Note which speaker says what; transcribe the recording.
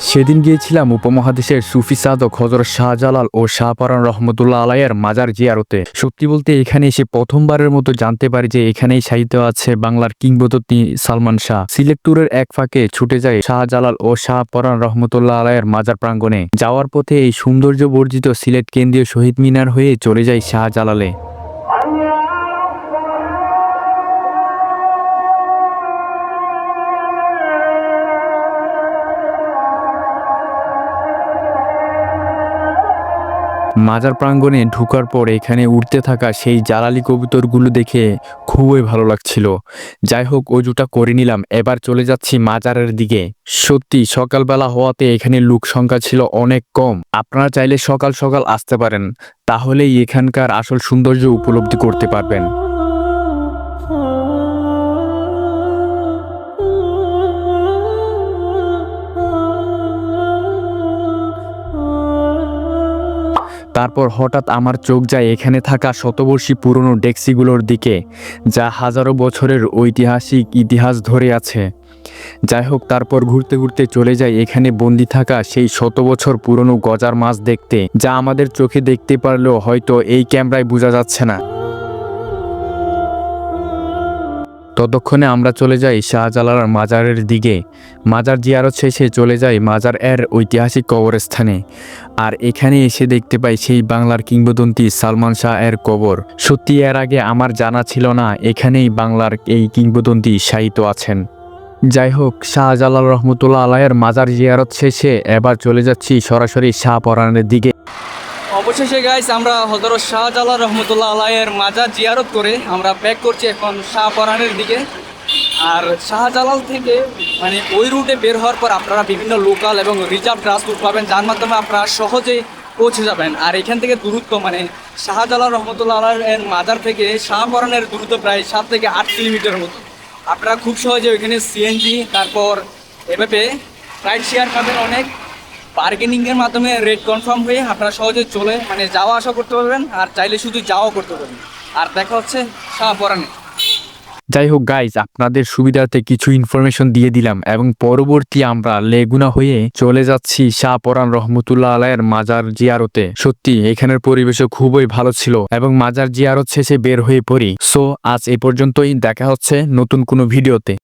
Speaker 1: সেদিন গিয়েছিলাম উপমহাদেশের সুফি সাধক হজরত শাহজালাল ও শাহপারান রহমতুল্লাহ আলাইয়ের মাজার জিয়ারতে। সত্যি বলতে এখানে এসে প্রথমবারের মতো জানতে পারি যে এখানেই সাহিত্য আছে বাংলার কিংবদন্তি সালমান শাহ। সিলেট ট্যুরের এক ফাঁকে ছুটে যায় শাহজালাল ও শাহপরান রহমতুল্লাহ আলাইয়ের মাজার প্রাঙ্গণে। যাওয়ার পথে এই সৌন্দর্য বর্জিত সিলেট কেন্দ্রীয় শহীদ মিনার হয়ে চলে যায় শাহজালালে। মাজার প্রাঙ্গণে ঢুকার পর এখানে উঠতে থাকা সেই জ্বালালি কবুতরগুলো দেখে খুবই ভালো লাগছিল। যাই হোক, অজুটা করে নিলাম। এবার চলে যাচ্ছি মাজারের দিকে। সত্যি, সকালবেলা হওয়াতে এখানে লোক সংখ্যা ছিল অনেক কম। আপনারা চাইলে সকাল সকাল আসতে পারেন। তাহলেই এখানকার আসল সৌন্দর্য উপলব্ধি করতে পারবেন। তারপর হঠাৎ আমার চোখ যায় এখানে থাকা শতবর্ষী পুরনো ডেক্সিগুলোর দিকে, যা হাজারো বছরের ঐতিহাসিক ইতিহাস ধরে আছে। যাই হোক, তারপর ঘুরতে ঘুরতে চলে যাই এখানে বন্দি থাকা সেই শত বছর পুরনো গজার মাছ দেখতে, যা আমাদের চোখে দেখতে পারলেও হয়তো এই ক্যামেরায় বোঝা যাচ্ছে না। ততক্ষণে আমরা চলে যাই শাহজালাল মাজারের দিকে। মাজার জিয়ারত শেষে চলে যাই মাজার এর ঐতিহাসিক কবরস্থানে। আর এখানে এসে দেখতে পাই সেই বাংলার কিংবদন্তি সালমান শাহ এর কবর। সত্যি এর আগে আমার জানা ছিল না, এখানেই বাংলার এই কিংবদন্তি সাহিত্য আছেন। যাই হোক, শাহজালাল রহমতুল্লাহ আলাইয়ের মাজার জিয়ারত শেষে এবার চলে যাচ্ছি সরাসরি শাহপরানের দিকে।
Speaker 2: অবশেষে গাইস আমরা হজরত শাহজালাল রহমতুল্লাহ আলাইয়ের মাজার জিয়ারত করে আমরা ব্যাক করছি এখন শাহপরানের দিকে। আর শাহজালাল থেকে মানে ওই রুটে বের হওয়ার পর আপনারা বিভিন্ন লোকাল এবং রিজার্ভ ট্রান্সপোর্ট পাবেন, যার মাধ্যমে আপনারা সহজেই পৌঁছে যাবেন। আর এখান থেকে দূরত্ব মানে শাহজালাল রহমতুল্লাহ আলাইয়ের মাজার থেকে শাহপরানের দূরত্ব প্রায় সাত থেকে আট কিলোমিটারের মতো। আপনারা খুব সহজে ওইখানে সিএনজি তারপর এভাবে রাইড শেয়ার পাবেন অনেক। বার্গেনিং এর মাধ্যমে রেট কনফার্ম হয়ে আপনারা সহজে চলে মানে যাওয়া আসা করতে পারবেন আর চাইলে শুধু যাওয়া করতে পারবেন। আর দেখা হচ্ছে শাহপরানে।
Speaker 1: যাই হোক গাইজ আপনাদের সুবিধাতে কিছু ইনফরমেশন দিয়ে দিলাম এবং পরবর্তী আমরা লেগুনা হয়ে চলে যাচ্ছি শাহপরান রহমতুল্লাহ আলাইয়ের মাজার জিয়ারতে। সত্যি, এখানের পরিবেশও খুবই ভালো ছিল এবং মাজার জিয়ারত শেষে বের হয়ে পড়ি। সো আজ এ পর্যন্তই, দেখা হচ্ছে নতুন কোনো ভিডিওতে।